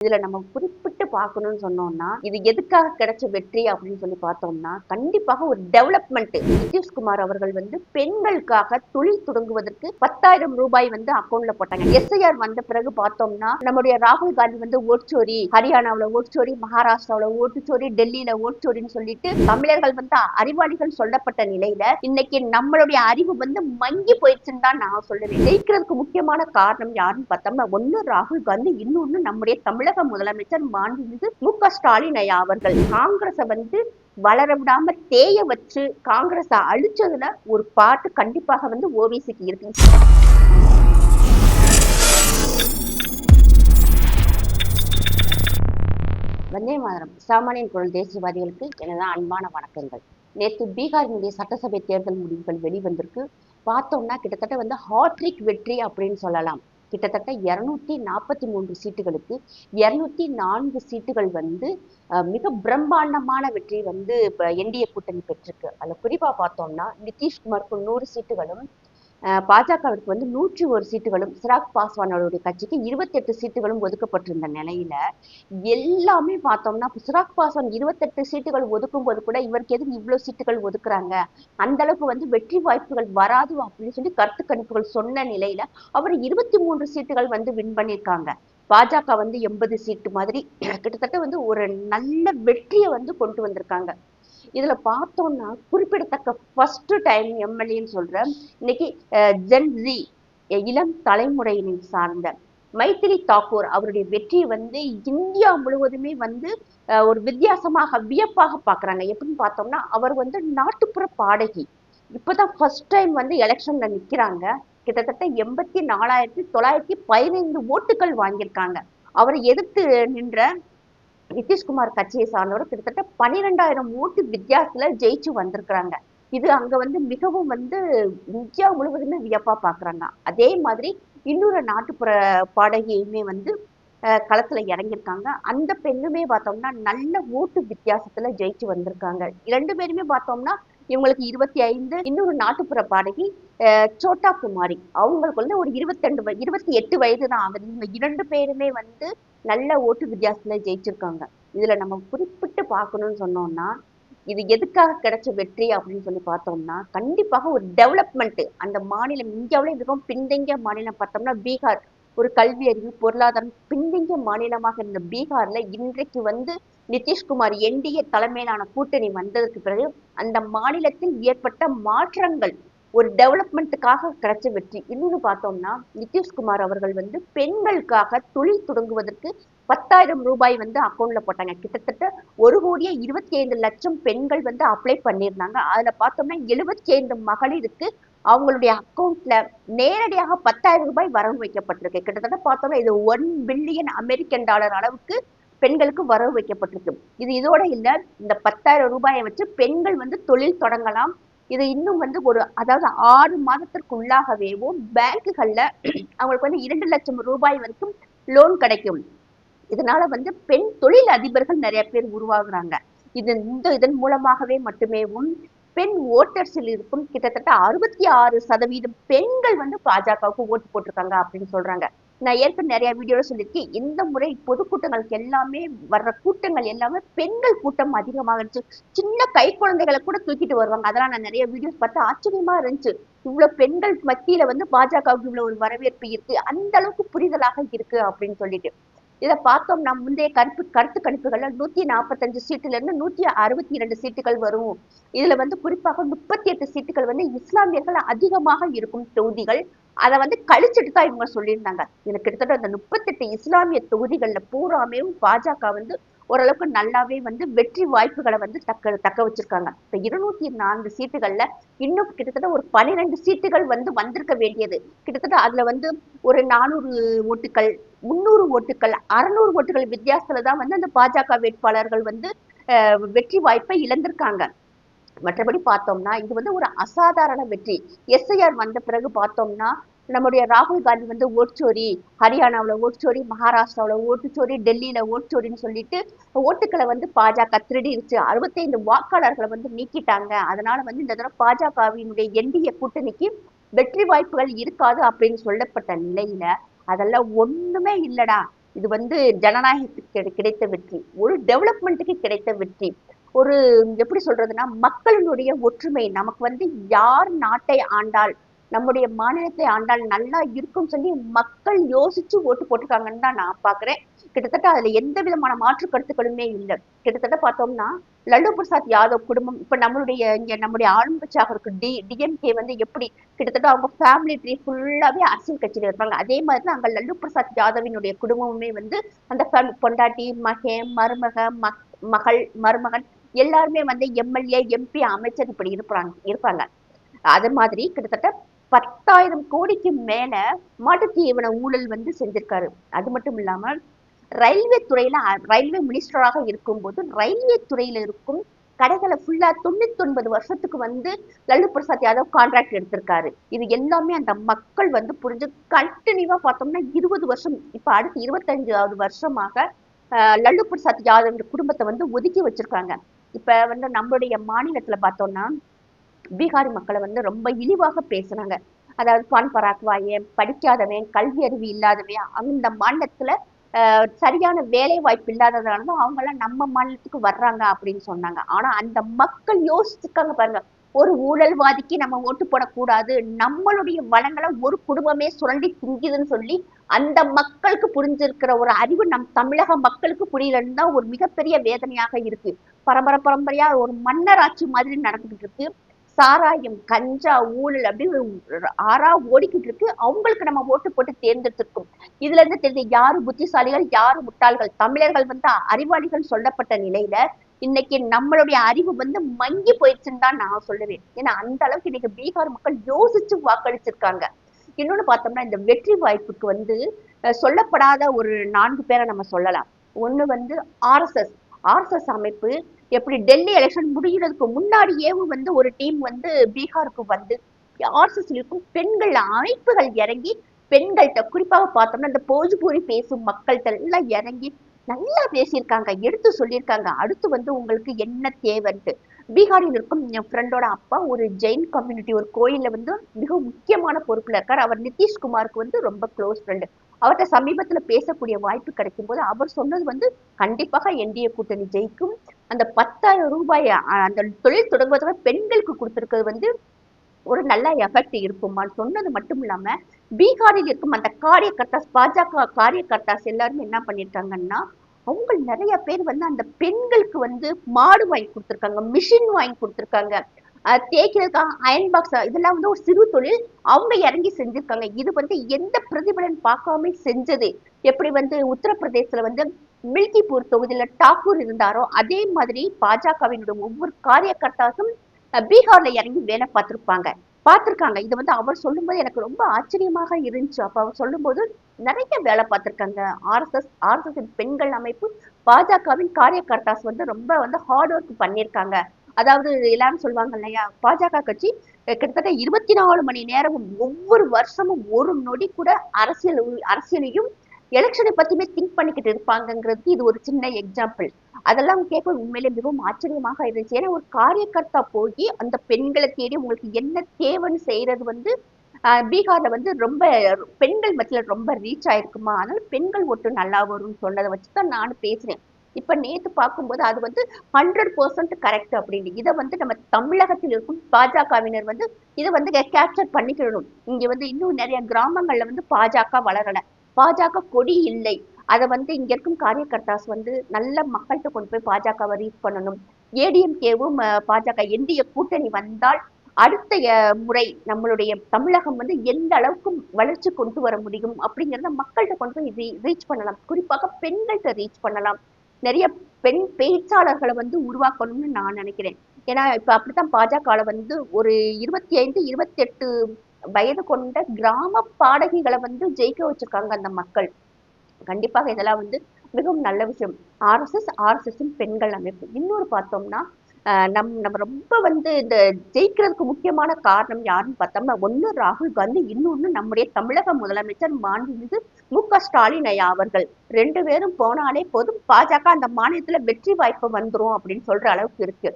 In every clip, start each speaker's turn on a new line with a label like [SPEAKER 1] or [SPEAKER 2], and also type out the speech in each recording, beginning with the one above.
[SPEAKER 1] இதுல நம்ம குறிப்பிட்டு பார்க்கணும்னு சொன்னோம்னா இது எதுக்காக கிடைச்ச வெற்றி அப்படின்னு சொல்லி பார்த்தோம்னா கண்டிப்பாக ஒரு டெவலப்மெண்ட் நிதிஷ்குமார் அவர்கள் வந்து பெண்களுக்காக தொழில் தொடங்குவதற்கு பத்தாயிரம் ரூபாய் வந்து அக்கௌண்ட்ல போட்டாங்க. எஸ்ஐஆர் வந்த பிறகு பார்த்தோம்னா நம்முடைய ராகுல் காந்தி வந்து ஓட்சோரி ஹரியானாவில ஓட்சோரி மகாராஷ்டிராவில ஓட்டுச்சோரி டெல்லியில ஓட்சோரின்னு சொல்லிட்டு தமிழர்கள் வந்து அறிவாளிகள் சொல்லப்பட்ட நிலையில இன்னைக்கு நம்மளுடைய அறிவு வந்து மங்கி போயிடுச்சுன்னு தான் நான் சொல்லுவேன். ஜெயிக்கிறதுக்கு முக்கியமான காரணம் யாருன்னு பார்த்தோம்னா ஒன்னு ராகுல் காந்தி இன்னொன்னு நம்முடைய தமிழக முதலமைச்சர் மாண்புமிகு மு க ஸ்டாலின் ஐயா அவர்கள் காங்கிரஸை வந்து வளர விடாம தேய வச்சு காங்கிரஸை அழிச்சதுல ஒரு பாட்டு கண்டிப்பாக வந்து ஓபிசிக்கு இருக்கு. வந்தே மாதரம். சாமானியன் குரல் தேசியவாதிகளுக்கு எனது அன்பான வணக்கங்கள். நேற்று பீகாரினுடைய சட்டசபை தேர்தல் முடிவுகள் வெளிவந்திருக்கு. பார்த்தோம்னா கிட்டத்தட்ட வந்து ஹாட்ரிக் வெற்றி அப்படின்னு சொல்லலாம். கிட்டத்தட்ட இருநூத்தி நாற்பத்தி மூன்று சீட்டுகளுக்கு இருநூத்தி நான்கு சீட்டுகள் வந்து அஹ், மிக பிரம்மாண்டமான வெற்றி வந்து இப்போ என்டிஏ கூட்டணி பெற்றிருக்கு. அதுல குறிப்பா பார்த்தோம்னா நிதிஷ்குமாருக்கு நூறு சீட்டுகளும் பாஜகவிற்கு வந்து நூற்றி ஒரு சீட்டுகளும் சிராக் பாஸ்வானோடைய கட்சிக்கு இருபத்தெட்டு சீட்டுகளும் ஒதுக்கப்பட்டிருந்த நிலையில எல்லாமே பார்த்தோம்னா சிராக் பாஸ்வான் இருபத்தெட்டு சீட்டுகள் ஒதுக்கும் போது கூட இவருக்கு எதுக்கு இவ்வளவு சீட்டுகள் ஒதுக்குறாங்க? அந்த அளவுக்கு வந்து வெற்றி வாய்ப்புகள் வராது அப்படின்னு சொல்லி கருத்து கணிப்புகள் சொன்ன நிலையில அவர் இருபத்தி மூன்று சீட்டுகள் வந்து வின் பண்ணியிருக்காங்க. பாஜக வந்து எண்பது சீட்டு மாதிரி கிட்டத்தட்ட வந்து ஒரு நல்ல வெற்றியை வந்து கொண்டு வந்திருக்காங்க. இதுல பார்த்தோம்னா குறிப்பிடத்தக்க ஃபர்ஸ்ட் டைம் எம்எல்ஏன்னு சொல்றேன் இன்னைக்கு ஜென்ஜி இளம் தலைமுறையினை சார்ந்த மைத்திரி தாக்கூர் அவருடைய வெற்றியை வந்து இந்தியா முழுவதுமே வந்து ஒரு வித்தியாசமாக வியப்பாக பாக்குறாங்க எப்படின்னு பார்த்தோம்னா அவர் வந்து நாட்டுப்புற பாடகி. இப்பதான் ஃபர்ஸ்ட் டைம் வந்து எலெக்ஷன்ல நிக்கிறாங்க. கிட்டத்தட்ட எண்பத்தி நாலாயிரத்தி தொள்ளாயிரத்தி பதினைந்து ஓட்டுகள் வாங்கியிருக்காங்க. அவரை எதிர்த்து நின்ற நிதிஷ்குமார் கட்சியை சார்ந்தவர் கிட்டத்தட்ட பன்னிரெண்டாயிரம் ஓட்டு வித்தியாசத்துல ஜெயிச்சு வந்திருக்கிறாங்க. இது அங்க வந்து மிகவும் வந்து இந்தியா முழுவதுமே வியப்பா பாக்குறாங்க. அதே மாதிரி இன்னொரு நாட்டுப்புற பாடகியுமே வந்து களத்துல இறங்கியிருக்காங்க. அந்த பெண்ணுமே பார்த்தோம்னா நல்ல ஓட்டு வித்தியாசத்துல ஜெயிச்சு வந்திருக்காங்க. இரண்டு பேருமே பார்த்தோம்னா இவங்களுக்கு இருபத்தி ஐந்து இன்னொரு நாட்டுப்புற பாடகி அஹ், சோட்டா குமாரி அவங்களுக்கு வந்து ஒரு இருபத்தி ரெண்டு இருபத்தி எட்டு வயது தான் ஆகுது. இவங்க இரண்டு பேருமே வந்து நல்ல ஓட்டு வித்தியாசத்துல ஜெயிச்சிருக்காங்க. இதுல நம்ம குறிப்பிட்டு பார்க்கணும்னு சொன்னோம்னா இது எதுக்காக கிடைச்ச வெற்றி அப்படின்னு சொல்லி பார்த்தோம்னா கண்டிப்பாக ஒரு டெவலப்மெண்ட் அந்த மாநிலம் இந்தியாவில இருக்கும் பின்தங்கிய மாநிலம் பார்த்தோம்னா பீகார். ஒரு கல்வி அறிவு பொருளாதாரம் பின்தங்கிய மாநிலமாக இருந்த பீகார்ல இன்றைக்கு வந்து நிதிஷ்குமார் என்டிஏ தலைமையிலான கூட்டணி வந்ததற்கு பிறகு அந்த மாநிலத்தில் ஏற்பட்ட மாற்றங்கள் ஒரு டெவலப்மெண்ட்டுக்காக கிடைச்ச வெற்றி. இன்னொன்று பார்த்தோம்னா நிதிஷ்குமார் அவர்கள் வந்து பெண்களுக்காக தொழில் தொடங்குவதற்கு பத்தாயிரம் ரூபாய் வந்து அக்கௌண்ட்ல போட்டாங்க. கிட்டத்தட்ட ஒரு கோடியே இருபத்தி ஐந்து லட்சம் பெண்கள் வந்து அப்ளை பண்ணியிருந்தாங்க. அதுல பார்த்தோம்னா எழுபத்தி ஐந்து மகளிருக்கு அவங்களுடைய அக்கௌண்ட்ல நேரடியாக பத்தாயிரம் ரூபாய் வரவு வைக்கப்பட்டிருக்கு. கிட்டத்தட்ட பார்த்தோம்னா இது ஒன் பில்லியன் அமெரிக்கன் டாலர் அளவுக்கு பெண்களுக்கு வரவு வைக்கப்பட்டிருக்கு. இது இதோட இல்ல இந்த பத்தாயிரம் ரூபாயை வச்சு பெண்கள் வந்து தொழில் தொடங்கலாம். இது இன்னும் வந்து ஒரு அதாவது ஆறு மாதத்திற்குள்ளாகவேவும் பேங்குகள்ல அவங்களுக்கு வந்து இரண்டு லட்சம் ரூபாய் வரைக்கும் லோன் கிடைக்கும். இதனால வந்து பெண் தொழில் அதிபர்கள் நிறைய பேர் உருவாகுறாங்க. இது இந்த இதன் மூலமாகவே மட்டுமேவும் பெண் ஓட்டர்ஸில் இருக்கும் கிட்டத்தட்ட அறுபத்தி ஆறு சதவீதம் பெண்கள் வந்து பாஜகவுக்கு ஓட்டு போட்டிருக்காங்க அப்படின்னு சொல்றாங்க. நான் ஏற்கனவே நிறைய வீடியோல சொல்லியிருக்கேன். இந்த முறை பொதுக்கூட்டங்களுக்கு எல்லாமே வர்ற கூட்டங்கள் எல்லாமே பெண்கள் கூட்டம் அதிகமாக இருந்துச்சு சின்ன கை குழந்தைகளை கூட தூக்கிட்டு வருவாங்க. அதெல்லாம் நான் நிறைய வீடியோஸ் பார்த்து ஆச்சரியமா இருந்துச்சு. இவ்வளவு பெண்கள் மத்தியில வந்து பாஜகவுக்கு இவ்வளவு ஒரு வரவேற்பு இருக்கு. அந்த அளவுக்கு புரிதலாக இருக்கு அப்படின்னு சொல்லிட்டு. இதை பார்த்தோம்னா முந்தைய கருப்பு கருத்து கணிப்புகள்ல நூத்தி நாற்பத்தஞ்சு சீட்டுல இருந்து நூத்தி அறுபத்தி இரண்டு சீட்டுகள் வரும். இதுல வந்து குறிப்பாக முப்பத்தி எட்டு சீட்டுகள் வந்து இஸ்லாமியர்கள் அதிகமாக இருக்கும் தொகுதிகள். அதை வந்து கழிச்சிட்டு தான் இவங்க சொல்லியிருந்தாங்க. எனக்கு கிட்டத்தட்ட அந்த முப்பத்தெட்டு இஸ்லாமிய தொகுதிகள்ல பூராமே பாஜக வந்து ஓரளவுக்கு நல்லாவே வந்து வெற்றி வாய்ப்புகளை வந்து தக்க தக்க வச்சிருக்காங்க. இப்போ இருநூத்தி நான்கு சீட்டுகள்ல இன்னும் கிட்டத்தட்ட ஒரு பன்னிரெண்டு சீட்டுகள் வந்து வந்திருக்க வேண்டியது. கிட்டத்தட்ட அதுல வந்து ஒரு நானூறு ஓட்டுகள் முந்நூறு ஓட்டுகள் அறுநூறு ஓட்டுகள் வித்தியாசத்துல தான் வந்து அந்த பாஜக வேட்பாளர்கள் வந்து வெற்றி வாய்ப்பை இழந்திருக்காங்க. மற்றபடி பார்த்தோம்னா இது வந்து ஒரு அசாதாரண வெற்றி. எஸ்ஐஆர் வந்த பிறகு பார்த்தோம்னா நம்முடைய ராகுல் காந்தி வந்து ஓட்சோரி ஹரியானாவுல ஓட்சோரி மகாராஷ்டிராவில் ஓட்டுச்சோரி டெல்லியில ஓட்சோரின்னு சொல்லிட்டு ஓட்டுக்களை வந்து பாஜக திருடிருச்சு. அறுபத்தைந்து வாக்காளர்களை வந்து நீக்கிட்டாங்க. அதனால வந்து இந்த தடவை பாஜகவினுடைய என்டிஏ கூட்டணிக்கு வெற்றி வாய்ப்புகள் இருக்காது அப்படின்னு சொல்லப்பட்ட நிலையில அதெல்லாம் ஒண்ணுமே இல்லடா. இது வந்து ஜனநாயகத்துக்கு கிடைத்த வெற்றி. ஒரு டெவலப்மெண்ட்டுக்கு கிடைத்த வெற்றி. ஒரு எப்படி சொல்றதுன்னா மக்களினுடைய ஒற்றுமை. நமக்கு வந்து யார் நாட்டை ஆண்டால் நம்முடைய மாநிலத்தை ஆண்டால் நல்லா இருக்கும் சொல்லி மக்கள் யோசிச்சு ஓட்டு போட்டிருக்காங்கன்னு தான் நான் பாக்குறேன். கிட்டத்தட்ட அதுல எந்த விதமான மாற்று கருத்துக்களுமே இல்லை. கிட்டத்தட்ட பார்த்தோம்னா லல்லு பிரசாத் யாதவ் குடும்பம் இப்ப நம்மளுடைய இங்க நம்முடைய ஆளுங்கட்சியாக இருக்கு டி டிஎம்கே வந்து எப்படி கிட்டத்தட்ட அவங்க ஃபேமிலி ட்ரீ ஃபுல்லாவே அரசியல் கட்சியில இருப்பாங்க. அதே மாதிரி தான் அங்க லல்லு பிரசாத் யாதவினுடைய குடும்பமுமே வந்து அந்த family- பொண்டாட்டி மகன் மருமக மக் மகள் மருமகன் எல்லாருமே வந்து எம்எல்ஏ எம்பி அமைச்சர் இப்படி இருப்பாங்க இருப்பாங்க. அது மாதிரி கிட்டத்தட்ட பத்தாயிரம் கோடிக்கு மேல மாட்டுத்தீவன ஊழல் வந்து செஞ்சிருக்காரு. அது மட்டும் இல்லாம ரயில்வே துறையில ரயில்வே மினிஸ்டராக இருக்கும்போது ரயில்வே துறையில இருக்கும் கடைகளை ஃபுல்லா தொண்ணூத்தி ஒன்பது வருஷத்துக்கு வந்து லல்லு பிரசாத் யாதவ் கான்ட்ராக்ட் எடுத்திருக்காரு. இது எல்லாமே அந்த மக்கள் வந்து புரிஞ்சு கண்டினியூவா பார்த்தோம்னா இருபது வருஷம் இப்ப அடுத்து இருபத்தஞ்சாவது வருஷமாக ஆஹ், லல்லு பிரசாத் யாதவ் குடும்பத்தை வந்து ஒதுக்கி வச்சிருக்காங்க. இப்ப வந்து நம்மளுடைய மாநிலத்துல பார்த்தோம்னா பீகாரி மக்களை வந்து ரொம்ப இழிவாக பேசுனாங்க. அதாவது பான் பராக்வாயன் படிக்காதவன் கல்வி அறிவு இல்லாதவன் அந்த மாநிலத்துல சரியான வேலை வாய்ப்பு இல்லாததுனால தான் அவங்க எல்லாம் நம்ம மாநிலத்துக்கு வர்றாங்க அப்படின்னு சொன்னாங்க. ஆனா அந்த மக்கள் யோசிச்சுக்காங்க பாருங்க. ஒரு ஊழல்வாதிக்கு நம்ம ஓட்டு போடக்கூடாது. நம்மளுடைய வளங்களை ஒரு குடும்பமே சுரண்டி திங்குதுன்னு சொல்லி அந்த மக்களுக்கு புரிஞ்சிருக்கிற ஒரு அறிவு நம் தமிழக மக்களுக்கு புரியலன்னு தான் ஒரு மிகப்பெரிய வேதனையாக இருக்கு. பரம்பரை பரம்பரையா ஒரு மன்னராட்சி மாதிரி நடந்துகிட்டு இருக்கு. சாராயம் கஞ்சா ஊழல் அப்படி ஒரு ஆறா ஓடிக்கிட்டு இருக்கு அவங்களுக்கு நம்ம ஓட்டு போட்டு தேர்ந்தெடுத்திருக்கோம். இதுல இருந்து தெரிஞ்ச யாரு புத்திசாலிகள் யாரு முட்டாள்கள்? தமிழர்கள் வந்து அறிவாளிகள் சொல்லப்பட்ட நிலையில இன்னைக்கு நம்மளுடைய அறிவு வந்து மங்கி போயிடுச்சுன்னு தான் நான் சொல்லுவேன். ஏன்னா அந்த அளவுக்கு இன்னைக்கு பீகார் மக்கள் யோசிச்சு வாக்களிச்சிருக்காங்க. இன்னொன்னு பார்த்தோம்னா இந்த வெற்றி வாய்ப்புக்கு வந்து சொல்லப்படாத ஒரு நான்கு பேரை நம்ம சொல்லலாம். ஒண்ணு வந்து ஆர்எஸ்எஸ் ஆர்எஸ்எஸ் அமைப்பு எப்படி டெல்லி எலெக்ஷன் முடிகிறதுக்கு முன்னாடியே வந்து ஒரு டீம் வந்து பீகாருக்கு வந்து ஆர்எஸ்எஸ் இருக்கும் பெண்கள் அமைப்புகள் இறங்கி பெண்கள்கிட்ட குறிப்பாக பார்த்தோம்னா இந்த போஜ்பூரி பேசும் மக்கள்கிட்ட எல்லாம் இறங்கி நல்லா பேசியிருக்காங்க எடுத்து சொல்லியிருக்காங்க. அடுத்து வந்து உங்களுக்கு என்ன தேவைன்ட்டு. பீகாரில் இருக்கும் என் ஃப்ரெண்டோட அப்பா ஒரு ஜெயின் கம்யூனிட்டி ஒரு கோயில்ல வந்து மிக முக்கியமான பொறுப்புல இருக்கார். அவர் நிதிஷ்குமாருக்கு வந்து ரொம்ப க்ளோஸ் ஃப்ரெண்டு அவர்கிட்ட சமீபத்துல பேசக்கூடிய வாய்ப்பு கிடைக்கும் போது அவர் சொன்னது வந்து கண்டிப்பாக என்டிஏ கூட்டணி ஜெயிக்கும். அந்த பத்தாயிரம் ரூபாய் அந்த தொழில் தொடங்குவதற்கு பெண்களுக்கு கொடுத்துருக்கிறது வந்து ஒரு நல்ல எஃபெக்ட் இருக்குமான்னு சொன்னது மட்டும் இல்லாம பீகாரில் இருக்கும் அந்த காரியகர்த்தாஸ் பாஜக காரியகர்த்தாஸ் எல்லாருமே என்ன பண்ணிருக்காங்கன்னா அவங்க நிறைய பேர் வந்து அந்த பெண்களுக்கு வந்து மாடு வாங்கி கொடுத்துருக்காங்க மிஷின் வாங்கி கொடுத்துருக்காங்க. தேய்க்கிறதுக்காக அயன் பாக்ஸ் இதெல்லாம் வந்து ஒரு சிறு தொழில். அவங்க இறங்கி செஞ்சிருக்காங்க. இது வந்து எந்த பிரதிபலன் பார்க்காம செஞ்சது? எப்படி வந்து உத்தரப்பிரதேசத்துல வந்து மில்கிப்பூர் தொகுதியில டாக்கூர் இருந்தாரோ அதே மாதிரி பாஜகவினுடைய ஒவ்வொரு காரியகர்த்தாசும் பீகார்ல இறங்கி வேலை பார்த்திருப்பாங்க. பார்த்திருக்காங்க. இது வந்து அவர் சொல்லும்போது எனக்கு ரொம்ப ஆச்சரியமாக இருந்துச்சு. அப்ப அவர் சொல்லும்போது நிறைய வேலை பார்த்திருக்காங்க. ஆர்எஸ்எஸ் ஆர்எஸ்எஸ் பெண்கள் அமைப்பு பாஜகவின் காரியகர்த்தாஸ் வந்து ரொம்ப வந்து ஹார்ட் ஒர்க் பண்ணியிருக்காங்க. அதாவது எல்லாரும் சொல்லுவாங்க இல்லையா பாஜக கட்சி கிட்டத்தட்ட இருபத்தி நாலு மணி நேரமும் ஒவ்வொரு வருஷமும் ஒரு நொடி கூட அரசியல் அரசியலையும் எலெக்ஷனை பத்தியுமே திங்க் பண்ணிக்கிட்டு இருப்பாங்கிறது இது ஒரு சின்ன எக்ஸாம்பிள் அதெல்லாம் கேட்க உண்மையிலே மிகவும் ஆச்சரியமாக இருந்துச்சு. ஏன்னா ஒரு காரியகர்த்தா போய் அந்த பெண்களை தேடி உங்களுக்கு என்ன தேவைன்னு செய்யறது வந்து ஆஹ் பீகார்ல வந்து ரொம்ப பெண்கள் மத்தியில ரொம்ப ரீச் ஆயிருக்குமா? அதனால பெண்கள் ஒட்டு நல்லா வரும்னு சொன்னதை வச்சுதான் நானும் பேசுறேன். இப்ப நேத்து பார்க்கும்போது அது வந்து ஹண்ட்ரட் பர்சன்ட் கரெக்ட் அப்படின்னு. இதை வந்து நம்ம தமிழகத்தில் இருக்கும் பாஜகவினர் வந்து இதை வந்து கேப்சர் பண்ணிக்கிடணும். இங்க வந்து இன்னும் நிறைய கிராமங்கள்ல வந்து பாஜக வளரல. பாஜக கொடி இல்லை. அதை வந்து இங்க இருக்கும் காரியகர்த்தாஸ் வந்து நல்ல மக்கள்கிட்ட கொண்டு போய் பாஜகவை ரீச் பண்ணணும். ஏடிஎம்கேவும் பாஜக என்டிஏ கூட்டணி வந்தால் அடுத்த முறை நம்மளுடைய தமிழகம் வந்து எந்த அளவுக்கு வளர்ச்சி கொண்டு வர முடியும் அப்படிங்கிறத மக்கள்கிட்ட கொண்டு போய் ரீச் பண்ணலாம். குறிப்பாக பெண்கள்கிட்ட ரீச் பண்ணலாம். நிறைய பெண் பேச்சாளர்களை வந்து உருவாக்கணும்னு நான் நினைக்கிறேன். ஏன்னா இப்ப அப்படித்தான் பாஜகவில் வந்து ஒரு இருபத்தி ஐந்து இருபத்தி எட்டு வயது கொண்ட கிராம பாடகிகளை வந்து ஜெயிக்க வச்சிருக்காங்க அந்த மக்கள். கண்டிப்பாக இதெல்லாம் வந்து மிகவும் நல்ல விஷயம். ஆர்எஸ்எஸ் ஆர்எஸ்எஸ் பெண்கள் அமைப்பு. இன்னொரு பார்த்தோம்னா நம் நம்ம ரொம்ப வந்து இந்த ஜெயிக்கிறதுக்கு முக்கியமான காரணம் யாருன்னு பார்த்தோம்னா ஒண்ணு ராகுல் காந்தி இன்னொன்னு நம்முடைய தமிழக முதலமைச்சர் மாண்புமிகு மு க ஸ்டாலின் ஐயா அவர்கள். ரெண்டு பேரும் போனாலே போதும் பாஜக அந்த மாநிலத்துல வெற்றி வாய்ப்பு வந்துரும் அப்படின்னு சொல்ற அளவுக்கு இருக்கு.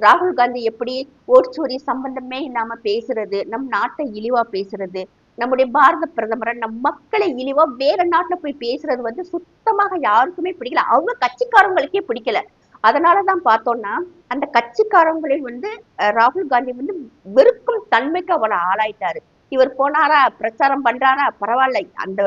[SPEAKER 1] ராகுல் காந்தி எப்படி ஓட்சோரி சம்பந்தமே இல்லாம பேசுறது நம் நாட்டை இழிவா பேசுறது நம்முடைய பாரத பிரதமரை நம் மக்களை இழிவா வேற நாட்டுல போய் பேசுறது வந்து சுத்தமாக யாருக்குமே பிடிக்கல. அவங்க கட்சிக்காரங்களுக்கே பிடிக்கல. அதனாலதான் பார்த்தோம்னா அந்த கட்சிக்காரங்களை வந்து ராகுல் காந்தி வந்து வெறுக்கும் தன்மைக்கு அவரை ஆளாயிட்டாரு. இவர் போனாரா பிரச்சாரம் பண்றாரா பரவாயில்ல. அந்த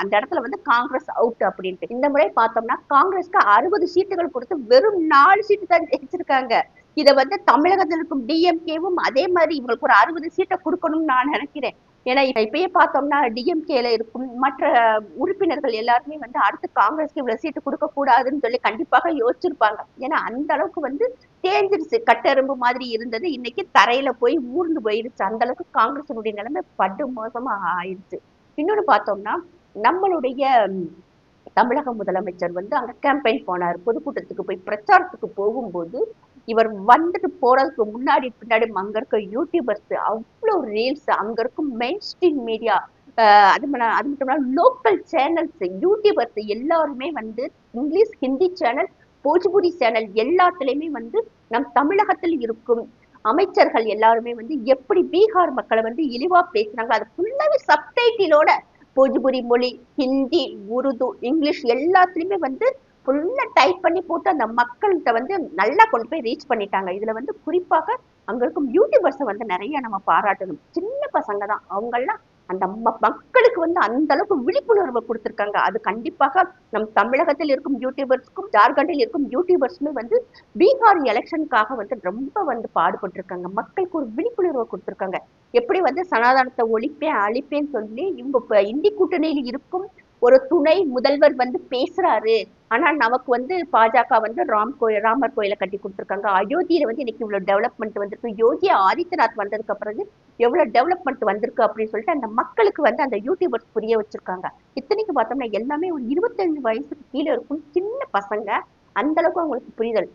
[SPEAKER 1] அந்த இடத்துல வந்து காங்கிரஸ் அவுட் அப்படின்ட்டு. இந்த முறை பார்த்தோம்னா காங்கிரஸ்க்கு அறுபது சீட்டுகள் கொடுத்து வெறும் நாலு சீட்டு தான் ஜெயிச்சிருக்காங்க. இதை வந்து தமிழகத்தில் இருக்கும் டிஎம்கேவும் அதே மாதிரி இவங்களுக்கு ஒரு அறுபது சீட்டை கொடுக்கணும்னு நான் நினைக்கிறேன். ஏன்னா இப்ப இப்பயே பார்த்தோம்னா டிஎம்கேல இருக்கும். மற்ற உறுப்பினர்கள் எல்லாருமே வந்து அடுத்து காங்கிரஸ்க்கு இவ்வளவு சீட்டு கொடுக்க கூடாதுன்னு சொல்லி கண்டிப்பாக யோசிச்சிருப்பாங்க. ஏன்னா அந்த அளவுக்கு வந்து தேஞ்சிருச்சு. கட்டெரும்பு மாதிரி இருந்தது. இன்னைக்கு தரையில போய் ஊர்ந்து போயிருச்சு. அந்த அளவுக்கு காங்கிரஸினுடைய நிலைமை படு மோசமா ஆயிடுச்சு இன்னொன்னு பார்த்தோம்னா நம்மளுடைய தமிழக முதலமைச்சர் வந்து அங்க கேம்பெயின் போனார். பொதுக்கூட்டத்துக்கு போய் பிரச்சாரத்துக்கு போகும்போது இவர் வந்துட்டு போறதுக்கு முன்னாடி பின்னாடி அங்க இருக்க யூடியூபர்ஸ் அவ்வளவு ரீல்ஸ் அங்க இருக்கும் மெயின் ஸ்ட்ரீம் மீடியா அது அது மட்டும் இல்லாம லோக்கல் சேனல்ஸ் யூடியூபர்ஸ் எல்லாருமே வந்து English Hindi channel Bhojpuri channel எல்லாத்துலயுமே வந்து நம் தமிழகத்தில் இருக்கும் அமைச்சர்கள் எல்லாருமே வந்து எப்படி பீகார் மக்களை வந்து இழிவா பேசுனாங்க அது ஃபுல்லாவே சப்டைட்டிலோட போஜ்புரி மொழி ஹிந்தி உருது இங்கிலீஷ் எல்லாத்துலயுமே வந்து ஃபுல்லாக டைப் பண்ணி போட்டு அந்த மக்கள்கிட்ட வந்து நல்லா கொண்டு போய் ரீச் பண்ணிட்டாங்க. இதில் வந்து குறிப்பாக அங்கே இருக்கும் யூடியூபர்ஸை வந்து நிறைய நம்ம பாராட்டணும். சின்ன பசங்க தான். அவங்கெல்லாம் அந்த மக்களுக்கு வந்து அந்த அளவுக்கு விழிப்புணர்வை கொடுத்துருக்காங்க. அது கண்டிப்பாக நம் தமிழகத்தில் இருக்கும் யூடியூபர்ஸ்க்கும் ஜார்க்கண்டில் இருக்கும் யூடியூபர்ஸுமே வந்து பீகார் எலெக்ஷனுக்காக வந்து ரொம்ப வந்து பாடுபட்டிருக்காங்க. மக்களுக்கு ஒரு விழிப்புணர்வை கொடுத்துருக்காங்க. எப்படி வந்து சனாதனத்தை ஒழிப்பேன் அழிப்பேன்னு சொல்லி இவங்க இப்போ இந்தி கூட்டணியில் இருக்கும் ஒரு துணை முதல்வர் வந்து பேசுறாரு. ஆனா நமக்கு வந்து பாஜக வந்து ராம் கோயில் ராமர் கோயிலை கட்டி கொடுத்துருக்காங்க. அயோத்தியில வந்து இன்னைக்கு இவ்வளவு டெவலப்மெண்ட் வந்திருக்கு. யோகி ஆதித்யநாத் வந்ததுக்கு பிறகு எவ்வளவு டெவலப்மெண்ட் வந்திருக்கு அப்படின்னு சொல்லிட்டு அந்த மக்களுக்கு வந்து அந்த யூடியூபர்ஸ் புரிய வச்சிருக்காங்க. இத்தனைக்கு பார்த்தோம்னா எல்லாமே ஒரு இருபத்தஞ்சு வயசுக்கு கீழே இருக்கும் சின்ன பசங்க. அந்த அளவுக்கு அவங்களுக்கு புரிதல்.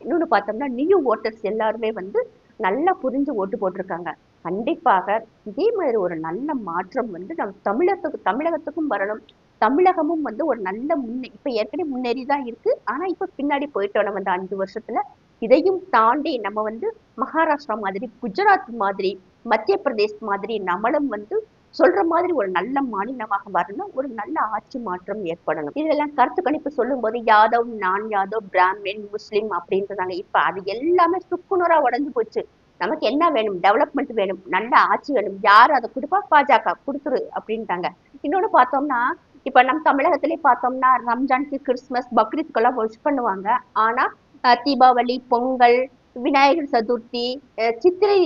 [SPEAKER 1] இன்னொன்னு பார்த்தோம்னா நியூ ஓட்டர்ஸ் எல்லாருமே வந்து நல்லா புரிஞ்சு ஓட்டு போட்டிருக்காங்க. கண்டிப்பாக இதே மாதிரி ஒரு நல்ல மாற்றம் வந்து நம் தமிழகத்துக்கு தமிழகத்துக்கும் வரணும். தமிழகமும் வந்து ஒரு நல்ல முன்னே இப்ப ஏற்கனவே முன்னேறி தான் இருக்கு. ஆனா இப்ப பின்னாடி போயிட்டோம் நம்ம இந்த அஞ்சு வருஷத்துல இதையும் தாண்டி நம்ம வந்து மகாராஷ்டிரா மாதிரி குஜராத் மாதிரி மத்திய பிரதேஷ் மாதிரி நம்மளும் வந்து சொல்ற மாதிரி ஒரு நல்ல மாநிலமாக வரணும். ஒரு நல்ல ஆட்சி மாற்றம் ஏற்படணும். இதெல்லாம் கருத்து கணிப்பு சொல்லும் போது யாதவ் நான் யாதவ் பிராமின் முஸ்லீம் அப்படின்றதாங்க இப்ப அது எல்லாமே சுக்குநூறா உடஞ்சு போச்சு. நமக்கு என்ன வேணும்? டெவலப்மெண்ட் வேணும். நல்ல ஆட்சி வேணும். யார் அதை கொடுப்பா? பாஜக. கொடுத்துரு அப்படின்ட்டாங்க. இன்னொன்னு பார்த்தோம்னா இப்ப நம்ம தமிழகத்திலே பார்த்தோம்னா ரம்ஜானுக்கு கிறிஸ்மஸ் பக்ரீத்துக்கெல்லாம் விஷ் பண்ணுவாங்க. ஆனா தீபாவளி பொங்கல் விநாயகர் சதுர்த்தி அஹ், சித்திரை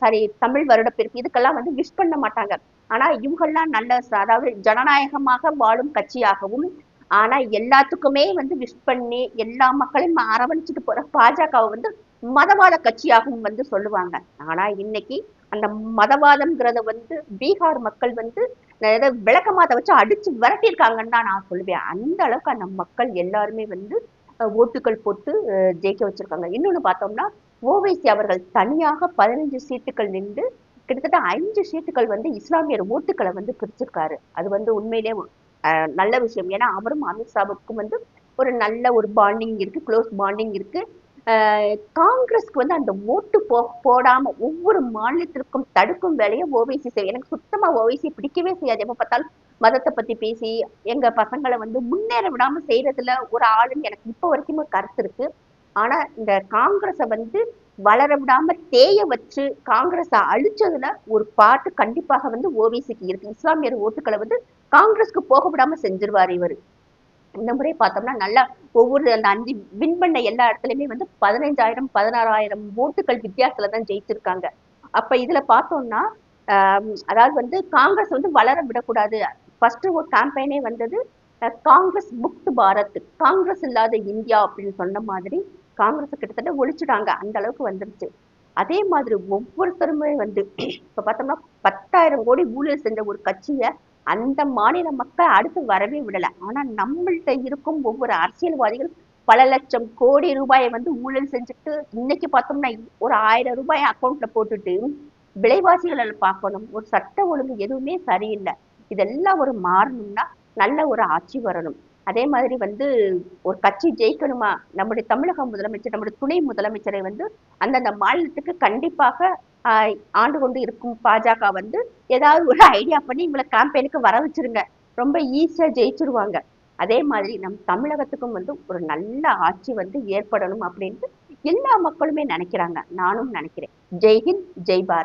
[SPEAKER 1] சாரி தமிழ் வருடப்பிறப்பு இதுக்கெல்லாம் வந்து விஷ் பண்ண மாட்டாங்க. ஆனா இவங்கெல்லாம் நல்ல அதாவது ஜனநாயகமாக வாழும் கட்சியாகவும் ஆனா எல்லாத்துக்குமே வந்து விஷ் பண்ணி எல்லா மக்களையும் அரவணைச்சிட்டு போற பாஜகவை வந்து மதவாத கட்சியாகவும் வந்து சொல்லுவாங்க. ஆனா இன்னைக்கு அந்த மதவாதம்ங்கிறத வந்து பீகார் மக்கள் வந்து விளக்கமாத வச்சு அடிச்சு விரட்டியிருக்காங்கன்னு தான் நான் சொல்லுவேன். அந்த அளவுக்கு அந்த மக்கள் எல்லாருமே வந்து ஓட்டுகள் போட்டு ஜெயிக்க வச்சிருக்காங்க. இன்னொன்னு பார்த்தோம்னா ஓவைசி அவர்கள் தனியாக பதினஞ்சு சீட்டுகள் நின்று கிட்டத்தட்ட அஞ்சு சீட்டுகள் வந்து இஸ்லாமியர் ஓட்டுகளை வந்து பிரிச்சிருக்காரு. அது வந்து உண்மையிலே நல்ல விஷயம். ஏன்னா அவரும் அமித்ஷாவுக்கும் வந்து ஒரு நல்ல ஒரு பாண்டிங் இருக்கு க்ளோஸ் பாண்டிங் இருக்கு. காங்கிரஸ்க்கு வந்து அந்த ஓட்டு போ போடாம ஒவ்வொரு மாநிலத்திற்கும் தடுக்கும் வேலையை ஓவைசி செய்யும் எனக்கு சுத்தமா ஓவைசி பிடிக்கவே செய்யாது. எப்ப பார்த்தாலும் மதத்தை பத்தி பேசி எங்க பசங்களை வந்து முன்னேற விடாம செய்யறதுல ஒரு ஆளுன்னு எனக்கு இப்போ வரைக்குமே கருத்து இருக்கு. ஆனா இந்த காங்கிரஸை வந்து வளர விடாம தேய வச்சு காங்கிரஸை அழிச்சதுல ஒரு பாட்டு கண்டிப்பாக வந்து ஓவிசிக்கு இருக்கு. இஸ்லாமியர் ஓட்டுக்களை வந்து காங்கிரஸ்க்கு போக விடாம செஞ்சிருவார் இவரு. இந்த முறை பார்த்தோம்னா நல்லா ஒவ்வொரு அந்த அஞ்சு வின் பண்ண எல்லா இடத்துலயுமே வந்து பதினைஞ்சாயிரம் பதினாறாயிரம் ஓட்டுகள் வித்தியாசத்துல தான் ஜெயிச்சிருக்காங்க. அப்ப இதுல பார்த்தோம்னா ஆஹ் அதாவது வந்து காங்கிரஸ் வந்து வளர விடக்கூடாது. ஃபர்ஸ்ட் ஒரு கேம்பெயினே வந்தது காங்கிரஸ் முக்த் பாரத் காங்கிரஸ் இல்லாத இந்தியா அப்படின்னு சொன்ன மாதிரி காங்கிரஸ் கிட்டத்தட்ட ஒழிச்சுட்டாங்க. அந்த அளவுக்கு வந்துருச்சு. அதே மாதிரி ஒவ்வொருத்தருமே வந்து இப்ப பார்த்தோம்னா பத்தாயிரம் கோடி ஊழல் செஞ்ச ஒரு கட்சியை அந்த மாநில மக்கள் அடுத்து வரவே விடல. ஆனா நம்மள்ட்ட இருக்கும் ஒவ்வொரு அரசியல்வாதிகள் பல லட்சம் கோடி ரூபாயை வந்து ஊழல் செஞ்சுட்டு இன்னைக்கு பார்த்தோம்னா ஒரு ஆயிரம் ரூபாய் அக்கௌண்ட்ல போட்டுட்டு விலைவாசிகளை பார்க்கணும். ஒரு சட்ட ஒழுங்கு எதுவுமே சரியில்லை. இதெல்லாம் ஒரு மாறணும்னா நல்ல ஒரு ஆட்சி வரணும். அதே மாதிரி வந்து ஒரு கட்சி ஜெயிக்கணுமா? நம்முடைய தமிழக முதலமைச்சர் நம்முடைய துணை முதலமைச்சரை வந்து அந்தந்த மாநிலத்துக்கு கண்டிப்பாக ஆண்டு கொண்டு இருக்கும் பாஜக வந்து ஏதாவது ஒரு ஐடியா பண்ணி இவங்களை கேம்பெயினுக்கு வர வச்சிருங்க. ரொம்ப ஈஸியா ஜெயிச்சிருவாங்க. அதே மாதிரி நம் தமிழகத்துக்கும் வந்து ஒரு நல்ல ஆட்சி வந்து ஏற்படணும் அப்படின்ட்டு எல்லா மக்களுமே நினைக்கிறாங்க. நானும் நினைக்கிறேன். ஜெய்ஹிந்த் ஜெய் பாரத்.